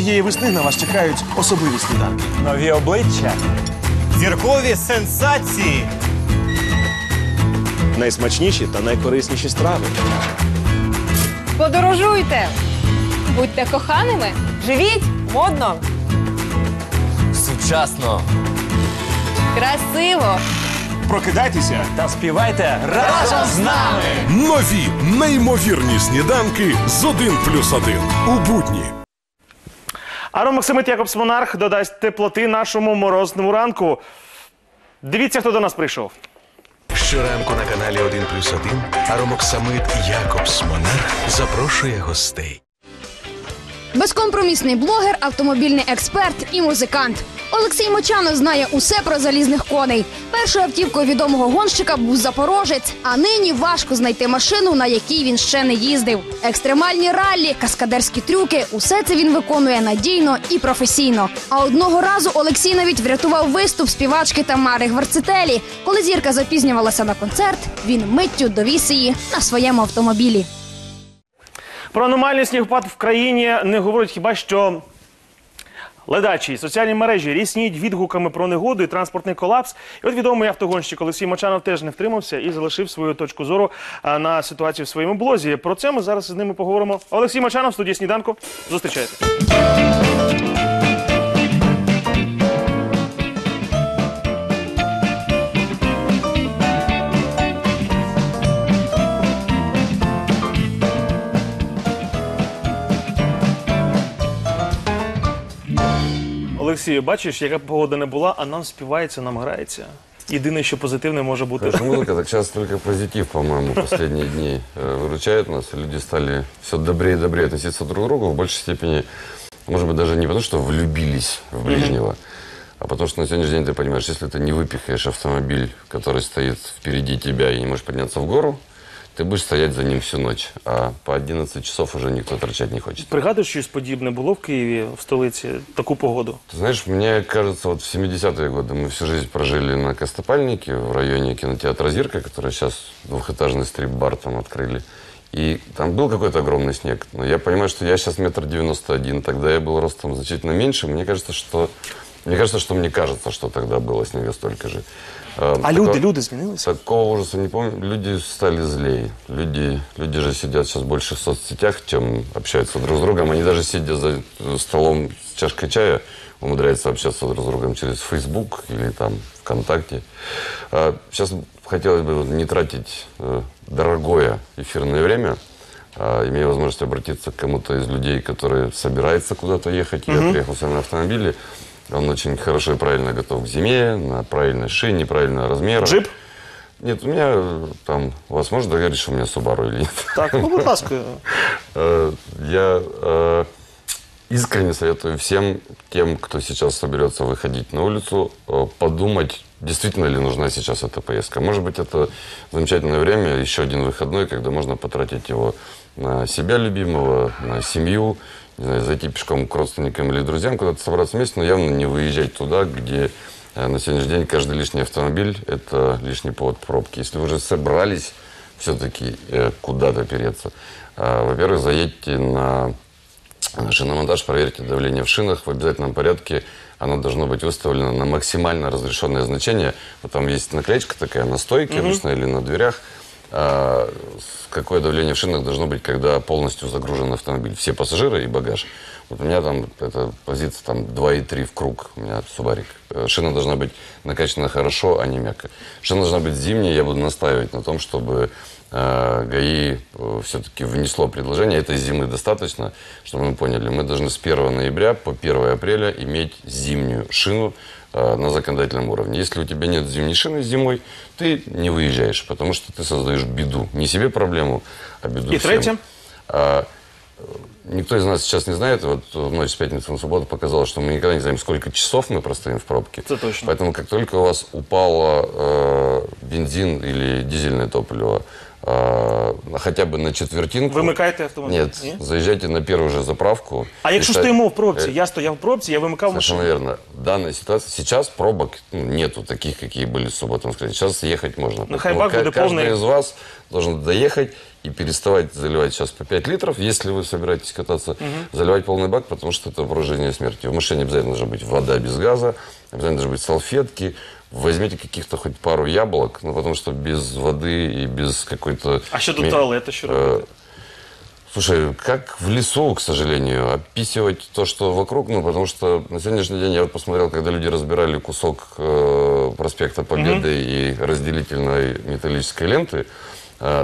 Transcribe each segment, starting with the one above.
цієї весни на вас чекають особливі сніданки. Нові обличчя. Зіркові сенсації. Найсмачніші та найкорисніші страви. Подорожуйте! Будьте коханими! Живіть модно. Сучасно. Красиво! Прокидайтеся Та співайте разом з нами. Нові неймовірні сніданки з 1 плюс 1 у будні. Аро Максимит Якобс Монарх додасть теплоти нашому морозному ранку. Дивіться, хто до нас прийшов. Щоранку на каналі 1 плюс 1 Аромоксамит Якобс Монарх запрошує гостей. Безкомпромісний блогер, автомобільний експерт і музикант. Олексій Мочанов знає усе про залізних коней. Першою автівкою відомого гонщика був запорожець, а нині важко знайти машину, на якій він ще не їздив. Екстремальні раллі, каскадерські трюки усе це він виконує надійно і професійно. А одного разу Олексій навіть врятував виступ співачки Тамари Гварцетелі. Коли зірка запізнювалася на концерт, він миттю довіз її на своєму автомобілі. Про аномальний снігопад в країні не говорять хіба що. Ледачі соціальні мережі рісніють відгуками про негоду і транспортний колапс. І от відомий автогонщик Олексій Мочанов теж не втримався і залишив свою точку зору на ситуацію в своєму блозі. Про це ми зараз з ними поговоримо. Олексій Мочанов, студія сніданку. Зустрічайте. Олексію, бачиш, яка б погода не була, а нам співається, нам грається. Єдине, що позитивне може бути. Конечно, музыка, так сейчас только позитив, по-моему, последние дни э, выручает нас. Люди стали все добрее и добрее относиться друг к другу. В большей степени, может быть, даже не потому, что влюбились в ближнего, а потому что на сегодняшний день ты понимаешь, если ты не выпихаешь автомобиль, который стоит впереди тебя и не можешь подняться в гору, ты будешь стоять за ним всю ночь. А по 11 часов уже никто торчать не хочет. Пригадуєш, щось подібне було в Києві, в столиці, таку погоду. Ты знаешь, мне кажется, вот в 70-е годы мы всю жизнь прожили на Костопальнике, в районе кинотеатра «Зирка», который сейчас двухэтажный стрип-бар там открыли. И там был какой-то огромный снег. Но я понимаю, что я сейчас метр девяносто один. Тогда я был ростом значительно меньше. Мне кажется, что... Мне кажется, что мне кажется, что тогда было снега столько же. Э, А такого- люди, люди змінилися? Такого ужаса не помню. Люди стали злее. Люди, люди же сидят сейчас больше в соцсетях, чем общаются друг с другом. Они даже сидя за столом с чашкой чая умудряются общаться друг с другом через Facebook или там ВКонтакте. А Сейчас хотелось бы не тратить э, дорогое эфирное время, а, имея возможность обратиться к кому-то из людей, который собирается куда-то ехать. Я приехал сам на автомобиле. Он очень хорошо и правильно готов к зиме, на правильной шине, правильного размера. Джип? Нет, у меня э, там... У вас можно договориться, что у меня Subaru или нет? Так, ну будь ласка. Э, Я э, искренне советую всем тем, кто сейчас соберется выходить на улицу, подумать, действительно ли нужна сейчас эта поездка. Может быть, это замечательное время, еще один выходной, когда можно потратить его на себя любимого, на семью, не знаю, зайти пешком к родственникам или друзьям, куда-то собраться вместе, но явно не выезжать туда, где э, на сегодняшний день каждый лишний автомобиль – это лишний повод пробки. Если вы уже собрались все-таки э, куда-то переться, э, во-первых, заедьте на шиномонтаж, проверьте давление в шинах в обязательном порядке. Оно должно быть выставлено на максимально разрешенное значение. Вот там есть наклеечка такая на стойке обычно или на дверях. А, какое давление в шинах должно быть, когда полностью загружен автомобиль. Все пассажиры и багаж. Вот у меня там эта позиция там 2,3 в круг. У меня Субарик. Э, Шина должна быть накачана хорошо, а не мягко. Шина должна быть зимняя. Я буду настаивать на том, чтобы э, ГАИ все-таки внесло предложение. Этой зимы достаточно, чтобы мы поняли. Мы должны с 1 ноября по 1 апреля иметь зимнюю шину э, на законодательном уровне. Если у тебя нет зимней шины зимой, ты не выезжаешь, потому что ты создаешь беду. Не себе проблему, а беду И всем. третье? А, э, Никто из нас сейчас не знает, вот ночь с пятницы на субботу показало, что мы никогда не знаем, сколько часов мы простоим в пробке. Это точно. Поэтому как только у вас упало э, бензин или дизельное топливо а, хотя бы на четвертинку. Вимикаєте автомобіль? Нет, Ні? заезжайте на первую же заправку. А якщо И ста- стоїмо в пробці? Э, Я стояв в пробці, я вимикав Совершенно машину. верно. Данная ситуация, сейчас пробок ну, нету таких, какие были в субботу и воскресенье. Сейчас ехать можно. Ну, Поэтому хайбак ка- будет каждый полный. из вас должен доехать и переставать заливать сейчас по 5 литров, если вы собираетесь кататься, заливать полный бак, потому что это вопрос жизни и смерти. В машине обязательно должна быть вода без газа, обязательно должны быть салфетки, Возьмите каких-то хоть пару яблок, ну, потому что без воды и без какой-то... А до ми- туалету що э? Слушай, как в лесу, к сожалению, описывать то, что вокруг, ну, потому что на сегодняшний день я вот посмотрел, когда люди разбирали кусок э, проспекта Победы и разделительной металлической ленты,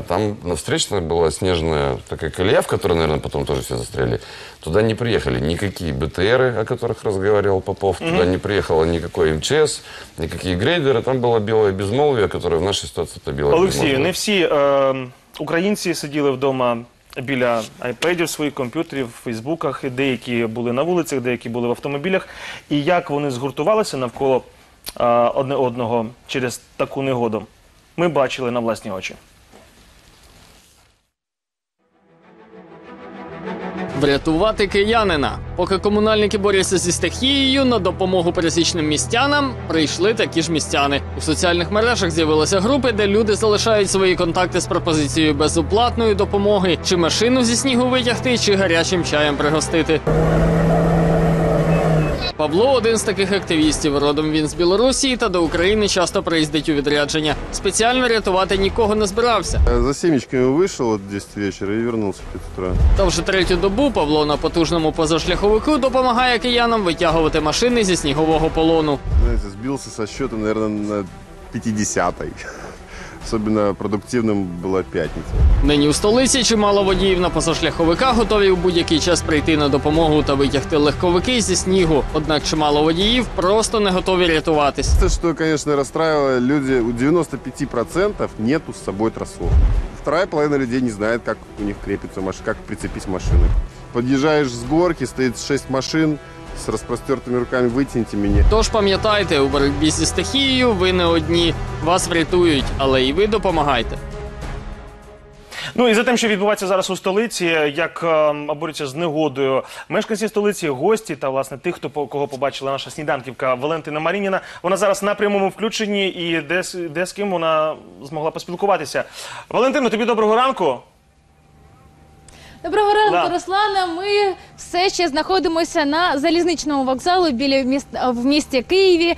там на встречной была снежная такая колея, в которой, наверное, потом тоже все застряли. Туда не приехали никакие БТРы, о которых разговаривал Попов, туда не приехало никакой МЧС, никакие грейдеры, там было белое безмолвие, которое в нашей ситуации это белое Олексію, безмолвие. не всі е, українці сиділи вдома біля айпедів, своїх комп'ютерів, фейсбуках, і деякі були на вулицях, деякі були в автомобілях. І як вони згуртувалися навколо е, одне одного через таку негоду, ми бачили на власні очі. Врятувати киянина. Поки комунальники борються зі стихією, на допомогу пересічним містянам прийшли такі ж містяни. У соціальних мережах з'явилися групи, де люди залишають свої контакти з пропозицією безоплатної допомоги, чи машину зі снігу витягти, чи гарячим чаєм пригостити. Павло один з таких активістів. Родом він з Білорусі та до України часто приїздить у відрядження. Спеціально рятувати нікого не збирався. За семечками вышел вот в 10 вечера и вернулся в 5 утра. Та вже третю добу Павло на потужному позашляховику допомагає киянам витягувати машини зі снігового полону. Знаете, сбился со счета, наверное, на 50-й. Особенно продуктивным была пятница. Нині у столиці чимало водіїв на позашляховиках готові у будь-який час прийти на допомогу та витягти легковики зі снігу. Однак чимало водіїв просто не готові рятуватись. Это, что, конечно, расстраивало, люди, у 95% нету с собой трассов. Вторая половина людей не знает, как у них крепится машина, как прицепить машины. Подъезжаешь с горки, стоит 6 машин, с распростертыми руками вытяните меня. Тож пам'ятайте, у боротьбі зі стихією ви не одні. Вас врятують, але і ви допомагайте. Ну і за тим, що відбувається зараз у столиці, як е, борються з негодою мешканці столиці, гості та власне тих, хто по- кого побачила наша сніданківка Валентина Марініна. Вона зараз на прямому включенні і де, з- де з ким вона змогла поспілкуватися. Валентино, тобі доброго ранку. Доброго ранку, Да. Руслана. Ми все ще знаходимося на залізничному вокзалу біля міст в місті Києві.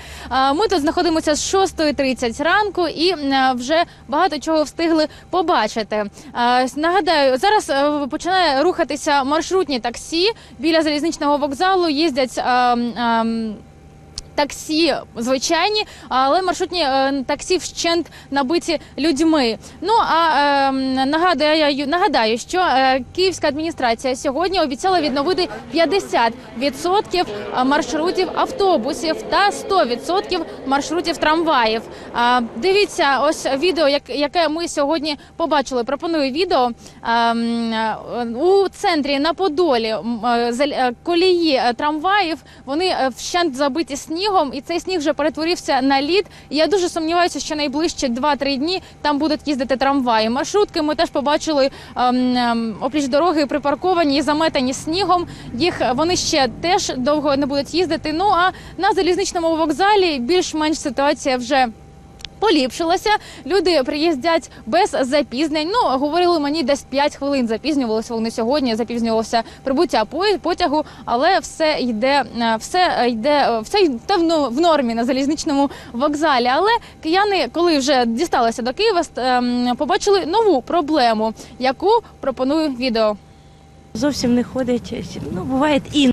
Ми тут знаходимося з 6.30 ранку і е, вже багато чого встигли побачити. Нагадаю, зараз е, починає рухатися маршрутні таксі біля залізничного вокзалу. Їздять. Таксі звичайні, але маршрутні е, таксі вщент набиті людьми. Ну а е, нагадаю, нагадаю, що е, київська адміністрація сьогодні обіцяла відновити 50% маршрутів автобусів та 100% маршрутів трамваїв. Дивіться, ось відео, як- яке ми сьогодні побачили. Пропоную відео А, м, е, у центрі на Подолі е, е, колії е, трамваїв. Вони е, вщент забиті снігом, і цей сніг вже перетворився на лід. Я дуже сумніваюся, що найближчі 2-3 дні там будуть їздити трамваї. Маршрутки ми теж побачили ем, ем, опліч дороги припарковані і заметані снігом. Їх е, вони ще теж довго не будуть їздити. Ну а на залізничному вокзалі більш-менш ситуація вже. Поліпшилася, люди приїздять без запізнень. Ну говорили мені, десь 5 хвилин запізнювалися вони сьогодні. Запізнювалося прибуття потягу, але все йде, е, все йде, е, все йде в нормі на залізничному вокзалі. Але кияни, коли вже дісталися до Києва, ем, побачили нову проблему, яку пропоную відео. Зовсім не ходять. Ну, буває і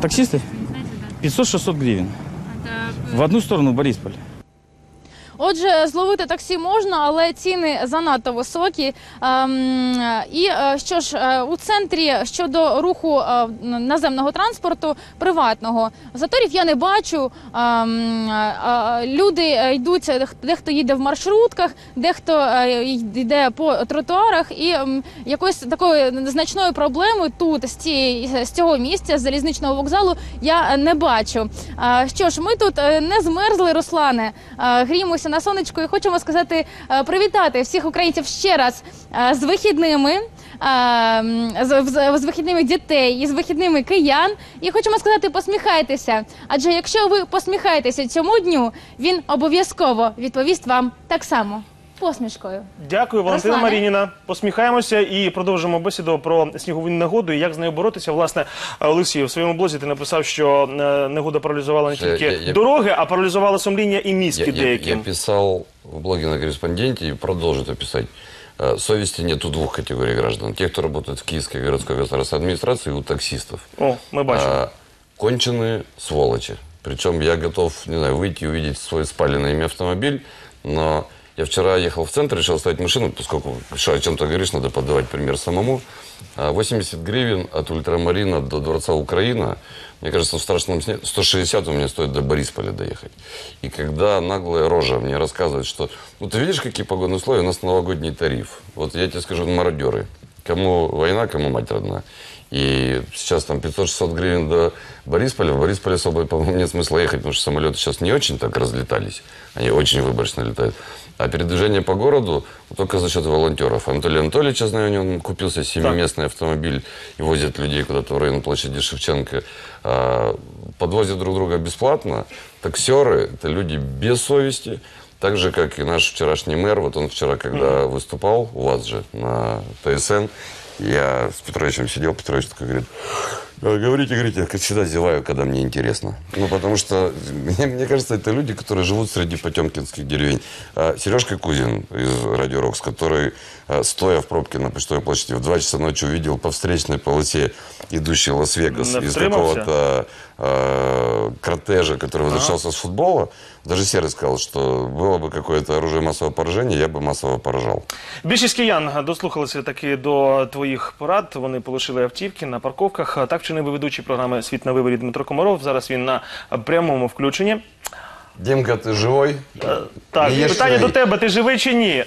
Таксисты? 500-600 гривен. В одну сторону Борисполь. Отже, зловити таксі можна, але ціни занадто високі. Ем, І е, що ж, е, у центрі щодо руху е, наземного транспорту приватного заторів я не бачу. Ем, Люди йдуть, дехто їде в маршрутках, дехто йде по тротуарах, і ем, якоїсь такої значної проблеми тут з цієї з цього місця, з залізничного вокзалу, я не бачу. Що ж, ми тут не змерзли, Руслане. Гріємося на сонечку і хочемо сказати, е, привітати всіх українців ще раз е, з вихідними. е, З, вихідними дітей і з вихідними киян. І хочемо сказати, посміхайтеся. Адже якщо ви посміхаєтеся цьому дню, він обов'язково відповість вам так само посмішкою. Дякую, Валентина Руслане. Марініна. Посміхаємося і продовжимо бесіду про снігову негоду і як з нею боротися. Власне, Олексій, в своєму блозі ти написав, що е, негода паралізувала не Я- тільки я- я- дороги, а паралізувала сумління і Я, мізки я- деяким. я писал в блоге на корреспонденте и продолжу это писать. Э, Совести нет у двух категорий граждан. Тех, кто работает в Киевской городской государственной администрации, и у таксистов. О, ми бачимо. А, конченые сволочи. Причем я готов, не знаю, выйти и увидеть свой спаленный ими автомобиль, но я вчера ехал в центр, решил оставить машину, поскольку что, о чем-то говоришь, надо подавать пример самому. А, 80 гривен от Ультрамарина до Дворца Украина. Мне кажется, в страшном сне 160 у меня стоит до Борисполя доехать. И когда наглая рожа мне рассказывает, что ну ты видишь, какие погодные условия, у нас новогодний тариф. Вот я тебе скажу, мародеры. Кому война, кому мать родная. И сейчас там 500-600 гривен до Борисполя. В Борисполе особо, по-моему, нет смысла ехать, потому что самолеты сейчас не очень так разлетались. Они очень выборочно летают. А передвижение по городу только за счет волонтеров. Анатолий Анатольевич, я знаю, он купился семиместный автомобиль и возит людей куда-то в район площади Шевченко. А, подвозят друг друга бесплатно. Таксеры – это люди без совести. Так же, как и наш вчерашний мэр. Вот он вчера, когда выступал у вас же на ТСН, я с Петровичем сидел, Петрович такой говорит, «А, говорите, говорите, я как всегда зеваю, когда мне интересно. Ну, потому что, мне, мне кажется, это люди, которые живут среди потемкинских деревень. А, Сережка Кузин из Радио Рокс, который, а, стоя в пробке на Почтовой площади, в 2 часа ночи увидел по встречной полосе идущий Лас-Вегас Не из втримався? какого-то э, кортежа, который возвращался с футбола. Даже Серый сказал, что было бы какое-то оружие массового поражения, я бы массово поражал. Більшість киян дослухалися таки до твоїх порад. Вони полишили автівки на парковках. Так вчинив і ведучий програми Світ на виборі Дмитро Комаров. Зараз він на прямому включенні. Димка, ты живой? Так, Не їж питання свої. до тебе: ти живий чи ні?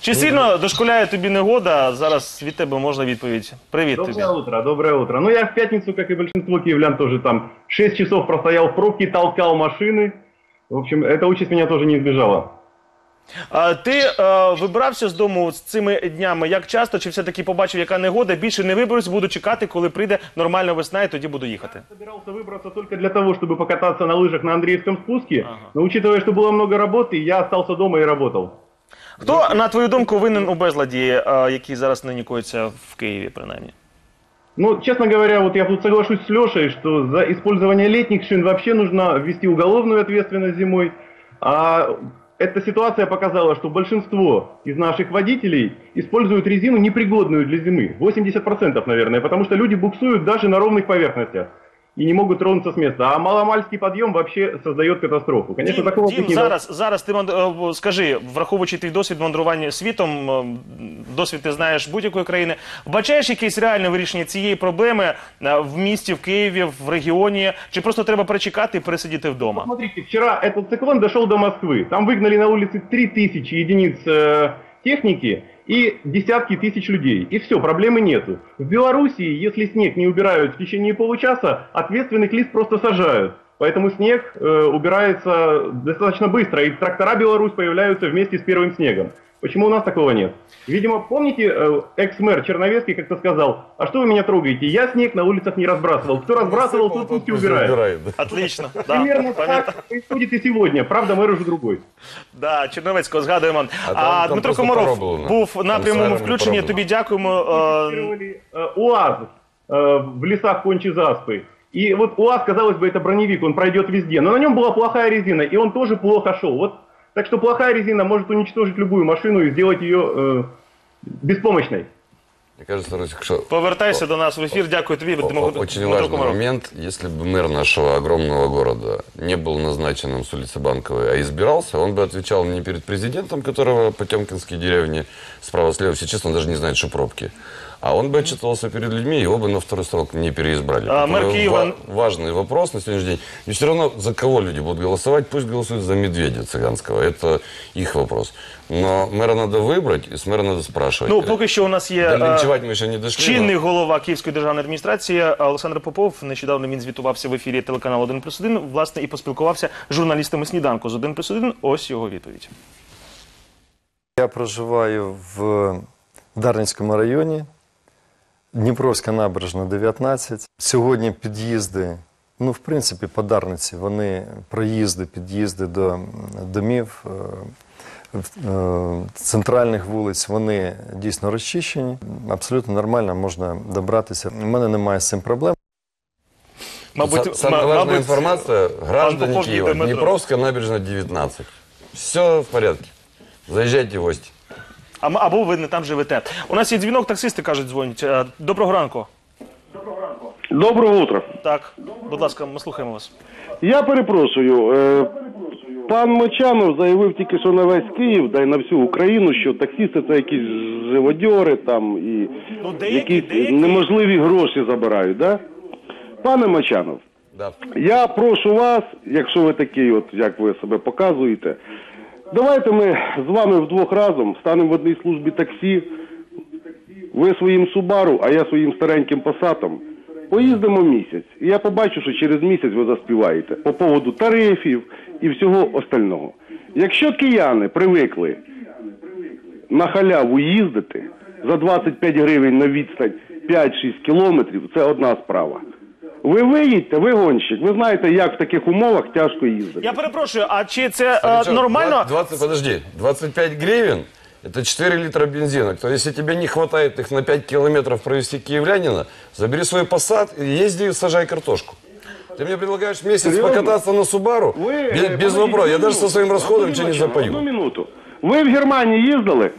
Чи сильно дошкуляє тобі негода? Зараз від тебе можна відповідь. Привіт тобі. Доброе утро, доброе утро. Ну, я в пятницу, как и большинство киевлян, тоже там 6 часов простоял в пробке, толкал машины. В общем, эта участь меня тоже не избежала. А, ти е, вибрався з дому з цими днями як часто? Чи все-таки побачив, яка негода? Більше не виберусь, буду чекати, коли прийде нормальна весна, і тоді буду їхати. Собирался выбраться только для того, чтобы покататься на лыжах на Андреевском спуске. Но учитывая, что было много работы, я остался дома и работал. Хто, на твою думку, винен у безладі, е, який зараз нині коїться в Києві, принаймні? Ну, честно говоря, вот я тут соглашусь с Лешей, что за использование летних шин вообще нужно ввести уголовную ответственность зимой. А эта ситуация показала, что большинство из наших водителей используют резину непригодную для зимы. 80% наверное, потому что люди буксуют даже на ровных поверхностях и не могут тронуться с места. А маломальский подъем вообще создает катастрофу. Конечно, Дім, такого Дім, быть не зараз, зараз ти ман- е, скажи, враховуючи твій досвід мандрування світом, е, досвід ти знаєш будь-якої країни, вбачаєш якесь реальне вирішення цієї проблеми е, в місті, в Києві, в регіоні, чи просто треба перечекати і пересидіти вдома? Смотрите, вчера этот циклон дошел до Москвы. Там выгнали на улицы 3000 единиц э, техники и десятки тысяч людей. И все, проблемы нету. В Белоруссии, если снег не убирают в течение получаса, ответственных лиц просто сажают. Поэтому снег э, убирается достаточно быстро, и трактора Беларусь появляются вместе с первым снегом. Почему у нас такого нет? Видимо, помните, э, экс-мэр Черновецкий как-то сказал, а что вы меня трогаете? Я снег на улицах не разбрасывал. Кто разбрасывал, тот пусть и убирает. Отлично. Да, Примерно пам'ятаю. так происходит и сегодня. Правда, мэр уже другой. Да, Черновецького згадуємо. А А, там- там Дмитро просто Комаров пороблено. був Там на прямому сирами включенні. пороблено. Тобі дякуємо. е, Фотографировали, э, УАЗ э, в лесах Кончи Заспы. И вот УАЗ, казалось бы, это броневик, он пройдет везде. Но на нем была плохая резина, и он тоже плохо шел. Вот, так что плохая резина может уничтожить любую машину и сделать ее э, беспомощной. Мне кажется, Русик, что Повертайся до нас в ефір. Дякую тобі. о- Дмитро очень важный Комаров. момент. Если бы мэр нашего огромного города не был назначенным с улицы Банковой, а избирался, он бы отвечал не перед президентом, которого Потемкинские деревни справа-слева, все честно, он даже не знает, что пробки. А он бы отчитывался перед людьми, его бы на второй срок не переизбрали. А, мэр Поэтому Киева- ва- важный вопрос на сегодняшний день. И все равно за кого люди будут голосовать, пусть голосуют за медведя цыганского. Это их вопрос. Но мэра надо выбрать, и с мэра надо спрашивать. Ну, поки що у нас є До е, лінчувати ми ще не дійшли. чинний голова Київської державної адміністрації Олександр Попов. Нещодавно він звітувався в ефірі телеканалу 1 плюс 1, власне, і поспілкувався з журналістами сніданку з 1 плюс 1. Ось його відповідь. Я проживаю в Дарницькому районі, Дніпровська набережна 19. Сьогодні під'їзди, ну, в принципі, по Дарниці, вони проїзди, під'їзди до домів, е, е, центральних вулиць, вони дійсно розчищені. Абсолютно нормально можна добратися. У мене немає з цим проблем. Мабуть, важная мабуть, информация. Граждане Попов Киева. едет в метро. Днепровская набережная 19. Все в порядке. Заезжайте в гости. А м- або ви не там живете. У нас є дзвінок, таксисти кажуть, дзвонять. Е, Доброго ранку. Доброго утра. Так, будь ласка, ми слухаємо вас. Я перепрошую. Е, пан Мочанов заявив тільки що на весь Київ, да й на всю Україну, що таксісти це якісь живодьори там і якісь неможливі гроші забирають, да? Пане Мочанов, Да. я прошу вас, якщо ви такий, от як ви себе показуєте, давайте ми з вами вдвох разом станемо в одній службі таксі. Ви своїм Субару, а я своїм стареньким посатом. Поїздимо місяць, і я побачу, що через місяць ви заспіваєте по поводу тарифів і всього остального. Якщо кияни привикли на халяву їздити за 25 гривень на відстань 5-6 кілометрів, це одна справа. Ви виїдьте, ви гонщик, ви знаєте, як в таких умовах тяжко їздити. Я перепрошую, а чи це е, Причем нормально? 20, подожди, 25 гривен – это 4 литра бензина. То есть, если тебе не хватает их на 5 километров провести киевлянина, забери свой посад и езди и сажай картошку. Ты мне предлагаешь месяц Серьезно? покататься на Субару? Ви, без, е, без подождіть вопросов. Я одну даже со минуту. своим расходом Василь ничего не Іванович, Одну запою. минуту. Ви в Германії їздили?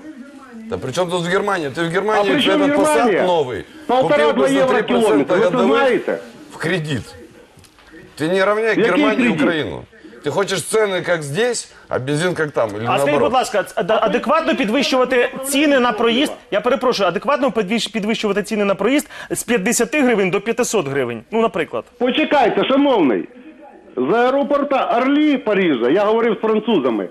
Да при чем тут в Германии? Ты в Германии А при чем этот Германия? посад новый Полтора-два купил бы за евро 3% километр. Вы это годовых знаете? в кредит. Ты не равняй Який Германию и кредит? Украину. Ты хочешь цены как здесь, а бензин как там, или А скажіть, наоборот? будь ласка, ц- ад- адекватно підвищувати ціни на проїзд. Я перепрошую, адекватно підвищ- підвищувати ціни на проїзд з 50 гривень до 500 гривень. Ну, наприклад. Почекайте, шановний. З аеропорта Орлі Парижа, я говорив з французами,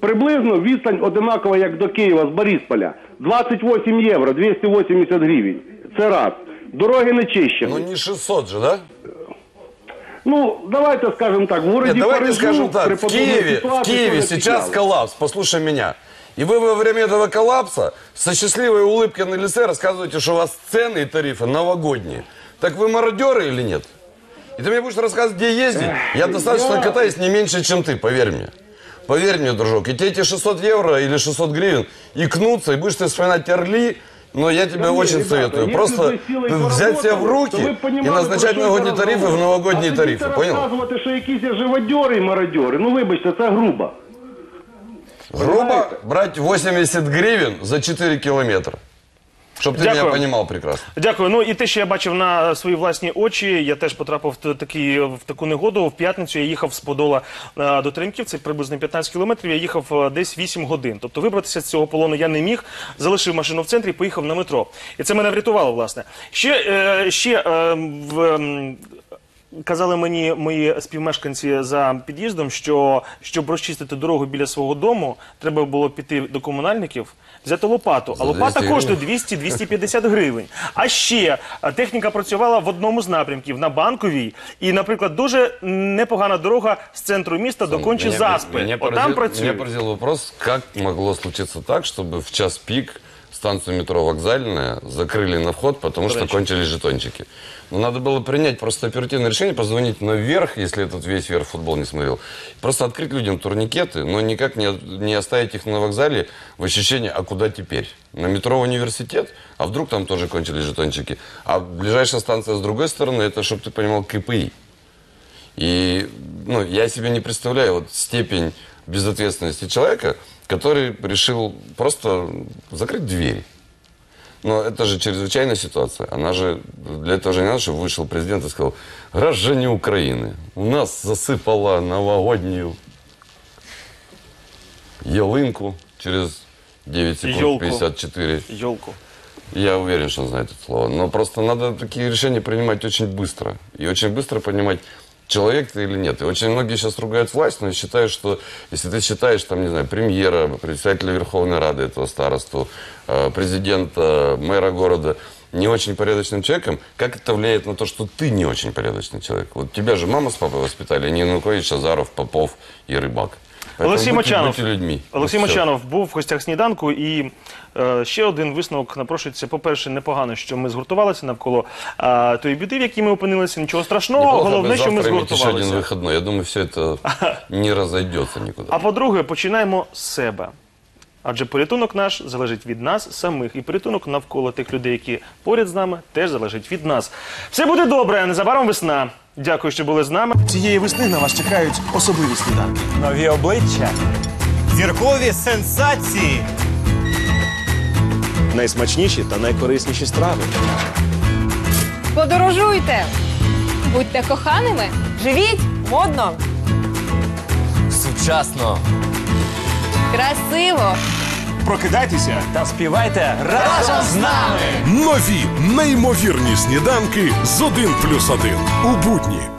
приблизно відстань одинакова, як до Києва з Борисполя. 28 євро, 280 гривень. Це раз. Дороги не чищені. Ну не 600 же, да? Ну, давайте скажемо так, в городі Нет, давайте Парижу скажем при так, в подобній Киеве, в ситуації Киеве це не сейчас підняли. коллапс, послушай меня. И вы во время этого коллапса со счастливой улыбкой на лице рассказываете, что у вас цены и тарифы новогодние. Так вы мародеры или нет? И ты мне будешь рассказывать, где ездить? Я достаточно я- катаюсь не меньше, чем ты, поверь мне. Поверь мне, дружок, и тебе эти 600 евро или 600 гривен икнутся, и будешь ты вспоминать Орли, но я тебе Да не, очень ребята, советую если просто бы силой взять себя в поработали, руки то ви б и понімали, назначать про що новогодние йде тарифы в розмова. новогодние а тарифы, сидіти понял? розказувати, що якісь є живодьори і мародьори, ну вибачте, це грубо. Грубо брать 80 гривен за 4 километра. Чтобы ти Дякую. мене розумів прекрасно. Дякую. Ну і те, що я бачив на свої власні очі, я теж потрапив в такі, в таку негоду. В п'ятницю я їхав з Подола е, до Тримків, це приблизно 15 кілометрів. Я їхав е, десь 8 годин. Тобто вибратися з цього полону я не міг. Залишив машину в центрі, поїхав на метро. І це мене врятувало, власне. Ще, е, ще е, в. ем, Казали мені мої співмешканці за під'їздом, що щоб розчистити дорогу біля свого дому, треба було піти до комунальників, взяти лопату. А лопата коштує гривень. 200-250 гривень. А ще техніка працювала в одному з напрямків на банковій, і, наприклад, дуже непогана дорога з центру міста до кончі заспи. Меня Отам поразил, працює. меня поразил вопрос, как могло случиться так, чтобы в час пик станцию метро «Вокзальная» закрыли на вход, потому что Дурачок. кончились жетончики. Но надо было принять просто оперативное решение, позвонить наверх, если этот весь верх футбол не смотрел. Просто открыть людям турникеты, но никак не, не оставить их на вокзале в ощущении, а куда теперь? На метро университет? А вдруг там тоже кончились жетончики? А ближайшая станция с другой стороны, это, чтобы ты понимал, КПИ. И ну, я себе не представляю вот степень безответственности человека, который решил просто закрыть двери. Но это же чрезвычайная ситуация. Она же, для этого же не надо, чтобы вышел президент и сказал, граждане Украины, у нас засыпала новогоднюю ялынку через 9 секунд Ёлку. 54. Йолку. Я уверен, что он знает это слово. Но просто надо такие решения принимать очень быстро. И очень быстро понимать, человек ты или нет. И очень многие сейчас ругают власть, но я считаю, что если ты считаешь, там, не знаю, премьера, представителя Верховной Рады этого старосту, э, президента, мэра города не очень порядочным человеком, как это влияет на то, что ты не очень порядочный человек? Вот тебя же мама с папой воспитали, не Янукович, Азаров, Попов и Рыбак. Поэтому Олексій будьте- Мочанов. будьте людьми. Олексій Вот всё. Мочанов був в гостях сніданку, і е, ще один висновок напрошується. По-перше, непогано, що ми згуртувалися навколо е, тої біди, в якій ми опинилися. Нічого страшного. Неплохо Головне, бы що ми завтра иметь еще один згуртувалися. выходной. Я думаю, все это не разойдется никуда. А по-друге, починаємо з себе. Адже порятунок наш залежить від нас самих, і порятунок навколо тих людей, які поряд з нами, теж залежить від нас. Все буде добре. Незабаром весна. Дякую, що були з нами. Цієї весни на вас чекають особливі сніданки. Нові обличчя. Зіркові сенсації. Найсмачніші та найкорисніші страви. Подорожуйте! Будьте коханими! Живіть модно! Сучасно. Красиво! Прокидайтеся та співайте разом з нами. Нові неймовірні сніданки з 1 плюс 1 у будні.